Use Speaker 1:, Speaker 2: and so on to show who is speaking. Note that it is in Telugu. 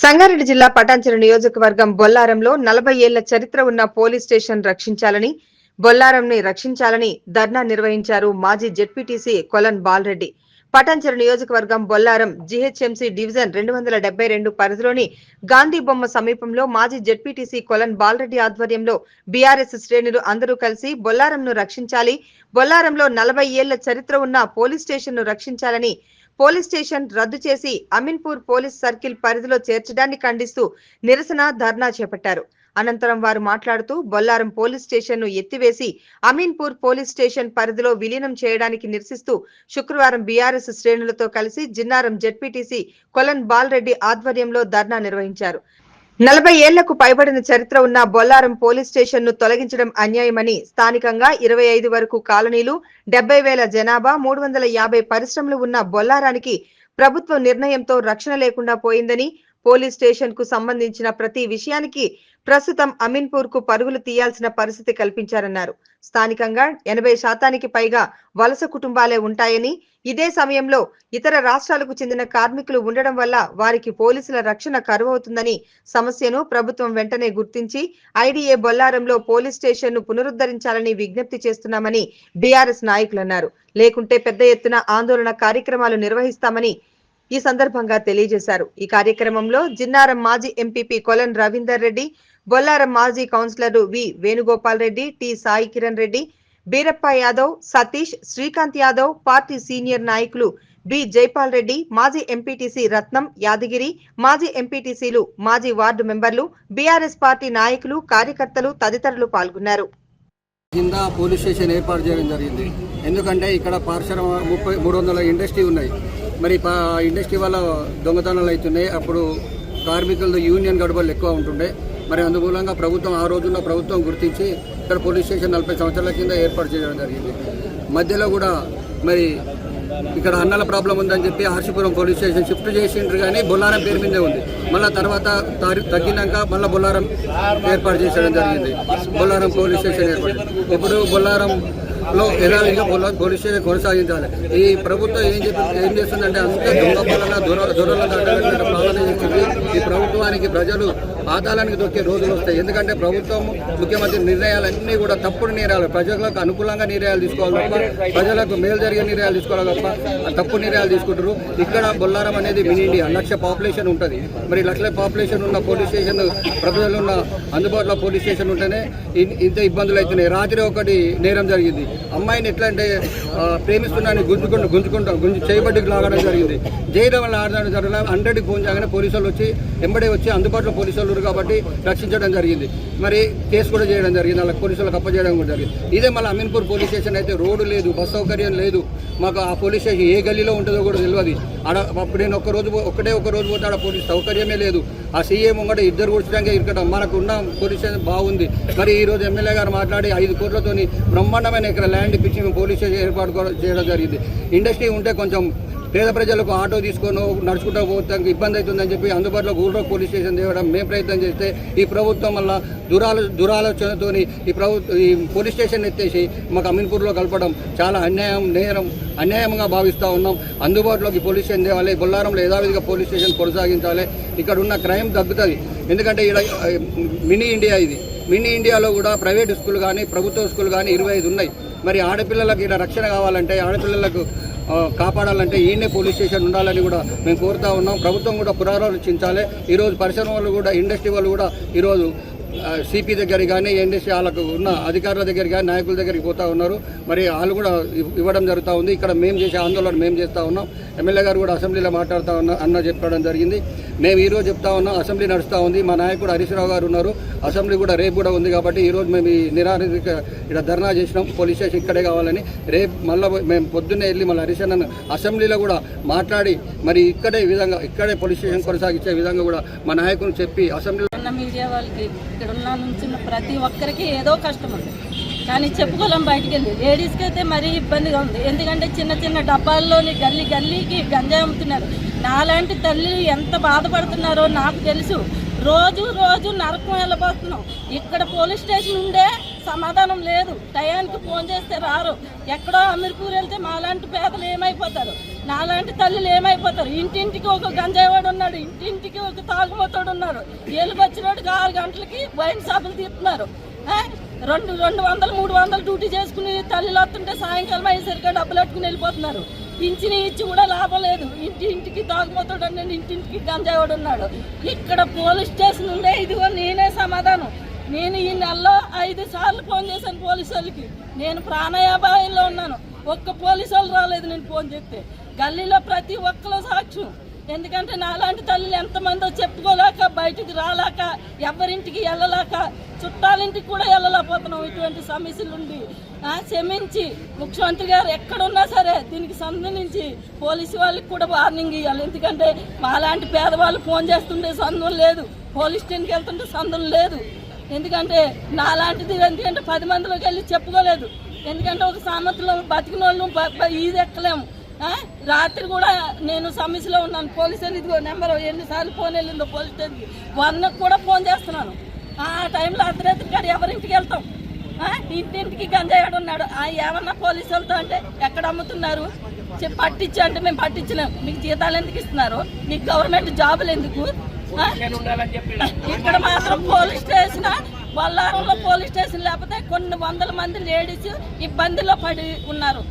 Speaker 1: సంగారెడ్డి జిల్లా పటాంచెరు నియోజకవర్గం బొల్లారంలో నలభై ఏళ్ళ చరిత్ర ఉన్న పోలీస్ స్టేషన్ రక్షించాలని బొల్లారంని రక్షించాలని ధర్నా నిర్వహించారు మాజీ జెడ్పీటీసీ కొలన్ బాలరెడ్డి. పటాంచెరు నియోజకవర్గం బొల్లారం జీహెచ్ఎంసీ డివిజన్ రెండు వందల డెబ్బై రెండు పరిధిలోని గాంధీ బొమ్మ సమీపంలో మాజీ జెడ్పీటీసీ కొలన్ బాలరెడ్డి ఆధ్వర్యంలో బీఆర్ఎస్ శ్రేణులు అందరూ కలిసి బొల్లారంను రక్షించాలి బొల్లారంలో నలభై ఏళ్ళ చరిత్ర ఉన్న పోలీస్ స్టేషన్ను రక్షించాలని పోలీస్ స్టేషన్ రద్దు చేసి అమీన్పూర్ పోలీస్ సర్కిల్ పరిధిలో చేర్చడాన్ని ఖండిస్తూ నిరసన ధర్నా చేపట్టారు. అనంతరం వారు మాట్లాడుతూ బొల్లారం పోలీస్ స్టేషన్ను ఎత్తివేసి అమీన్పూర్ పోలీస్ స్టేషన్ పరిధిలో విలీనం చేయడానికి నిరసిస్తూ శుక్రవారం బీఆర్ఎస్ శ్రేణులతో కలిసి జిన్నారం జెడ్పీటీసీ కొలన్ బాలరెడ్డి ఆధ్వర్యంలో ధర్నా నిర్వహించారు. నలభై ఏళ్ళకు పైబడిన చరిత్ర ఉన్న బొల్లారం పోలీస్ స్టేషన్ను తొలగించడం అన్యాయమని స్థానికంగా ఇరవై ఐదు వరకు కాలనీలు డెబ్బై వేల జనాభా మూడు వందల యాభై పరిశ్రమలు ఉన్న బొల్లారానికి ప్రభుత్వ నిర్ణయంతో రక్షణ లేకుండా పోయిందని పోలీస్ స్టేషన్కు సంబంధించిన ప్రతి విషయానికి ప్రస్తుతం అమీన్పూర్కు పరుగులు తీయాల్సిన పరిస్థితి కల్పించారన్నారు. స్థానికంగా ఎనభై శాతానికి పైగా వలస కుటుంబాలే ఉంటాయని ఇదే సమయంలో ఇతర రాష్ట్రాలకు చెందిన కార్మికులు ఉండడం వల్ల వారికి పోలీసుల రక్షణ కరువవుతుందని సమస్యను ప్రభుత్వం వెంటనే గుర్తించి ఐడిఏ బొల్లారంలో పోలీస్ స్టేషన్ను పునరుద్ధరించాలని విజ్ఞప్తి చేస్తున్నామని బీఆర్ఎస్ నాయకులు అన్నారు. లేకుంటే పెద్ద ఎత్తున ఆందోళన కార్యక్రమాలు నిర్వహిస్తామని ఈ సందర్భంగా తెలియజేశారు. ఈ కార్యక్రమంలో జిన్నారం మాజీ ఎంపీపీ కొలన్ రవీందర్ రెడ్డి బొల్లారం మాజీ councillor V Venugopal Reddy T Sai Kiran Reddy Beerappa Yadav Satish Srikanth Yadav party senior నాయకులు బి. జైపాల్ రెడ్డి మాజీ ఎంపీటీసీ రత్నం యాదగిరి మాజీ ఎంపీటీసీలు మాజీ వార్డు మెంబర్లు బీఆర్ఎస్ పార్టీ నాయకులు కార్యకర్తలు తదితరులు పాల్గొన్నారు.
Speaker 2: కింద పోలీస్ స్టేషన్ ఏర్పాటు చేయడం జరిగింది. ఎందుకంటే ఇక్కడ పారిశ్రమ ముప్పై మూడు వందల ఇండస్ట్రీ ఉన్నాయి. మరి ఇండస్ట్రీ వల్ల దొంగతనాలు అవుతున్నాయి. అప్పుడు కార్మికులతో యూనియన్ గడబలు ఎక్కువ ఉంటుండే. మరి అందుమూలంగా ప్రభుత్వం ఆ రోజున ప్రభుత్వం గుర్తించి ఇక్కడ పోలీస్ స్టేషన్ నలభై సంవత్సరాల కింద ఏర్పాటు చేయడం జరిగింది. మధ్యలో కూడా మరి ఇక్కడ అన్నల ప్రాబ్లం ఉందని చెప్పి ఆర్షిపురం పోలీస్ స్టేషన్ షిఫ్ట్ చేసిండ్రు కానీ బొల్లారం పేరు మీదే ఉంది. మళ్ళీ తర్వాత తగ్గినాక మళ్ళీ బొల్లారం ఏర్పాటు చేయడం జరిగింది. బొల్లారం పోలీస్ స్టేషన్ ఏర్పాటు. ఇప్పుడు బొల్లారం లో యథావిధిగా బొల్లారం కొనసాగించాలి. ఈ ప్రభుత్వం ఏం చెప్పి ఏం చేస్తుందంటే అంతా దొంగ పాలన దొర దొరలను పాలన చేస్తుంది. ఈ ప్రభుత్వానికి ప్రజలు పాతాలానికి దొక్కే రోజులు వస్తాయి. ఎందుకంటే ప్రభుత్వం ముఖ్యమంత్రి నిర్ణయాలన్నీ కూడా తప్పుడు నిర్ణయాలు ప్రజలకు అనుకూలంగా నిర్ణయాలు తీసుకోవాలి తప్ప ప్రజలకు మేలు జరిగే నిర్ణయాలు తీసుకోవాలి తప్ప తప్పు నిర్ణయాలు తీసుకుంటారు. ఇక్కడ బొల్లారం అనేది మినీ ఇండియా లక్ష పాపులేషన్ ఉంటుంది. మరి లక్షల పాపులేషన్ ఉన్న పోలీస్ స్టేషన్ ప్రజలు ఉన్న అందుబాటులో పోలీస్ స్టేషన్ ఉంటేనే ఇంత ఇబ్బందులు అవుతున్నాయి. రాత్రి ఒకటి నేరం జరిగింది. అమ్మాయిని ఎట్లా అంటే ఆ, ప్రేమిస్తున్నాను గుంజుకుంటూ గుంజుకుంటూ గుంజు చేయబడ్డికి లాగడం జరిగింది. జైలు వల్ల ఆడడం జరగడం హండ్రెడ్కి ఫోన్ చేయగానే పోలీసులు వచ్చి ఎంబడే వచ్చి అందుబాటులో పోలీసులు కాబట్టి రక్షించడం జరిగింది. మరి కేసు కూడా చేయడం జరిగింది. వాళ్ళకి పోలీసులకు అప్పచేయడం కూడా జరిగింది. ఇదే మళ్ళీ అమీన్పూర్ పోలీస్ స్టేషన్ అయితే రోడ్డు లేదు బస్ సౌకర్యం లేదు. మాకు ఆ పోలీస్ స్టేషన్ ఏ గల్లీలో ఉంటుందో కూడా తెలియదు. ఆడ అప్పుడు నేను ఒక్క రోజు పో- ఒక్కటే ఒక రోజు పోతే ఆడ పోలీస్ సౌకర్యమే లేదు. ఆ సీఎం ముంగట ఇద్దరు కూర్చోడానికి ఇక్కడ మనకు ఉన్న పోలీస్ స్టేషన్ బాగుంది. మరి ఈ రోజు ఎమ్మెల్యే గారు మాట్లాడి ఐదు కోట్లతోని బ్రహ్మాండమైన ఇక్కడ ల్యాండ్ ఇప్పించి మేము పోలీస్ స్టేషన్ ఏర్పాటు కూడా చేయడం జరిగింది. ఇండస్ట్రీ ఉంటే కొంచెం పేద ప్రజలకు ఆటో తీసుకొని నడుచుకుంటూ పోతానికి ఇబ్బంది అవుతుందని చెప్పి అందుబాటులో గూడూరు పోలీస్ స్టేషన్ తేవడం మేము ప్రయత్నం చేస్తే ఈ ప్రభుత్వం వల్ల దురాలో దురాలోచనతో ఈ ప్రభుత్వం ఈ పోలీస్ స్టేషన్ ఎత్తేసి మాకు అమీన్పూర్లో కలపడం చాలా అన్యాయం నేరం అన్యాయంగా భావిస్తూ ఉన్నాం. అందుబాటులోకి పోలీస్ స్టేషన్ తేవాలి బొల్లారంలో యథావిధిగా పోలీస్ స్టేషన్ కొనసాగించాలి. ఇక్కడ ఉన్న క్రైమ్ తగ్గుతుంది. ఎందుకంటే ఇక్కడ మినీ ఇండియా ఇది. మినీ ఇండియాలో కూడా ప్రైవేట్ స్కూల్ కానీ ప్రభుత్వ స్కూల్ కానీ ఇరవై ఐదు ఉన్నాయి. మరి ఆడపిల్లలకు ఇక్కడ రక్షణ కావాలంటే ఆడపిల్లలకు కాపాడాలంటే ఈయనే పోలీస్ స్టేషన్ ఉండాలని కూడా మేము కోరుతా ఉన్నాం. ప్రభుత్వం కూడా పునరాలోచించాలి. ఈరోజు పరిశ్రమ వాళ్ళు కూడా ఇండస్ట్రీ వాళ్ళు కూడా ఈరోజు సిపి దగ్గర కానీ ఎన్డీసీ వాళ్ళకు ఉన్న అధికారుల దగ్గర కానీ నాయకుల దగ్గరికి పోతా ఉన్నారు. మరి వాళ్ళు కూడా ఇవ్- ఇవ్వడం జరుగుతూ ఉంది. ఇక్కడ మేము చేసే ఆందోళన మేము చేస్తూ ఉన్నాం. ఎమ్మెల్యే గారు కూడా అసెంబ్లీలో మాట్లాడుతూ ఉన్నా అన్న చెప్పడం జరిగింది. మేము ఈరోజు చెప్తా ఉన్నాం అసెంబ్లీ నడుస్తూ ఉంది. మా నాయకుడు హరీశ్రావు గారు ఉన్నారు. అసెంబ్లీ కూడా రేపు కూడా ఉంది కాబట్టి ఈరోజు మేము ఈ నిరాధిక ఇక్కడ ధర్నా చేసినాం. పోలీస్ స్టేషన్ ఇక్కడే కావాలని. రేపు మళ్ళీ మేము పొద్దున్నే వెళ్ళి మళ్ళీ హరీష్ అసెంబ్లీలో కూడా మాట్లాడి మరి ఇక్కడే విధంగా ఇక్కడే పోలీస్ స్టేషన్ కొనసాగించే విధంగా కూడా మా నాయకుని చెప్పి అసెంబ్లీ
Speaker 3: మీడియా వాళ్ళకి ఇక్కడ ఉన్న నుంచి ప్రతి ఒక్కరికి ఏదో కష్టం ఉంది. కానీ చెప్పుకోలేం బయటికి వెళ్ళి లేడీస్కి అయితే మరీ ఇబ్బందిగా ఉంది. ఎందుకంటే చిన్న చిన్న డబ్బాల్లోని గల్లీ గల్లీకి గంజాయి అమ్ముతున్నారు. నాలాంటి తల్లి ఎంత బాధపడుతున్నారో నాకు తెలుసు. రోజు రోజు నరకం వెళ్ళబోతున్నాం. ఇక్కడ పోలీస్ స్టేషన్ ఉండే సమాధానం లేదు. టయానికి ఫోన్ చేస్తే రారు. ఎక్కడో అమీర్పూర్ వెళ్తే మాలాంటి పేదలు ఏమైపోతారు? నాలాంటి తల్లులు ఏమైపోతారు? ఇంటింటికి ఒక గంజాయివాడు ఉన్నాడు ఇంటింటికి ఒక తాగుబోతాడు ఉన్నాడు. ఏలుగు ఆరు గంటలకి వైన్ షాపులు తీస్తున్నారు. రెండు రెండు వందలు మూడు వందలు డ్యూటీ చేసుకుని తల్లిలు వస్తుంటే సాయంకాలం అయ్యేసరిగా డబ్బులు పెట్టుకుని వెళ్ళిపోతున్నారు. పింఛని ఇచ్చి కూడా లాభం లేదు. ఇంటి ఇంటికి తాగుబోతాడు అని ఇంటింటికి గంజాయివాడు ఉన్నాడు. ఇక్కడ పోలీస్ స్టేషన్ ఉండే ఇదిగో నేనే సమాధానం. నేను ఈ నెలలో ఐదు సార్లు ఫోన్ చేశాను పోలీసు వాళ్ళకి. నేను ప్రాణాయాభాయంలో ఉన్నాను. ఒక్క పోలీసు వాళ్ళు రాలేదు నేను ఫోన్ చేస్తే. గల్లీలో ప్రతి ఒక్కరు సాక్ష్యం ఎందుకంటే నాలాంటి తల్లులు ఎంతమందో చెప్పుకోలేక బయటికి రాలేక ఎవరింటికి వెళ్ళలేక చుట్టాలింటికి కూడా వెళ్ళలేకపోతున్నాం. ఇటువంటి సమస్యలు ఉండి క్షమించి ముఖ్యమంత్రి గారు ఎక్కడున్నా సరే దీనికి సంబంధించి పోలీసు వాళ్ళకి కూడా వార్నింగ్ ఇవ్వాలి ఎందుకంటే మాలాంటి పేదవాళ్ళు ఫోన్ చేస్తుంటే సందం లేదు. పోలీస్ స్టేషన్కి వెళ్తుంటే సందం లేదు. ఎందుకంటే నాలాంటిది ఎందుకంటే పది మందిలోకి వెళ్ళి చెప్పుకోలేదు. ఎందుకంటే ఒక సామెతలో బతికిన వాళ్ళు బ- ఇది ఎక్కలేము రాత్రి కూడా నేను సమస్యలో ఉన్నాను. పోలీస్ ఇదిగో నెంబర్ ఎన్నిసార్లు ఫోన్ వెళ్ళిందో పోలీస్ స్టేషన్కి. వన్కి కూడా ఫోన్ చేస్తున్నాను. ఆ టైంలో అర్ధరాత్రి కాడ ఎవరింటికి వెళ్తాం? ఇంటింటికి గంజాయాడు ఉన్నాడు? ఆ ఏమన్నా పోలీసు వాళ్ళతో అంటే ఎక్కడ అమ్ముతున్నారు? పట్టించు అంటే మేము పట్టించినాం మీకు జీతాలు ఎందుకు ఇస్తున్నారు? మీకు గవర్నమెంట్ జాబులు ఎందుకు? ఇక్కడ మాత్రం పోలీస్ స్టేషన్ బొల్లారంలో పోలీస్ స్టేషన్ లేకపోతే కొన్ని వందల మంది లేడీస్ ఇబ్బందిలో పడి ఉన్నారు.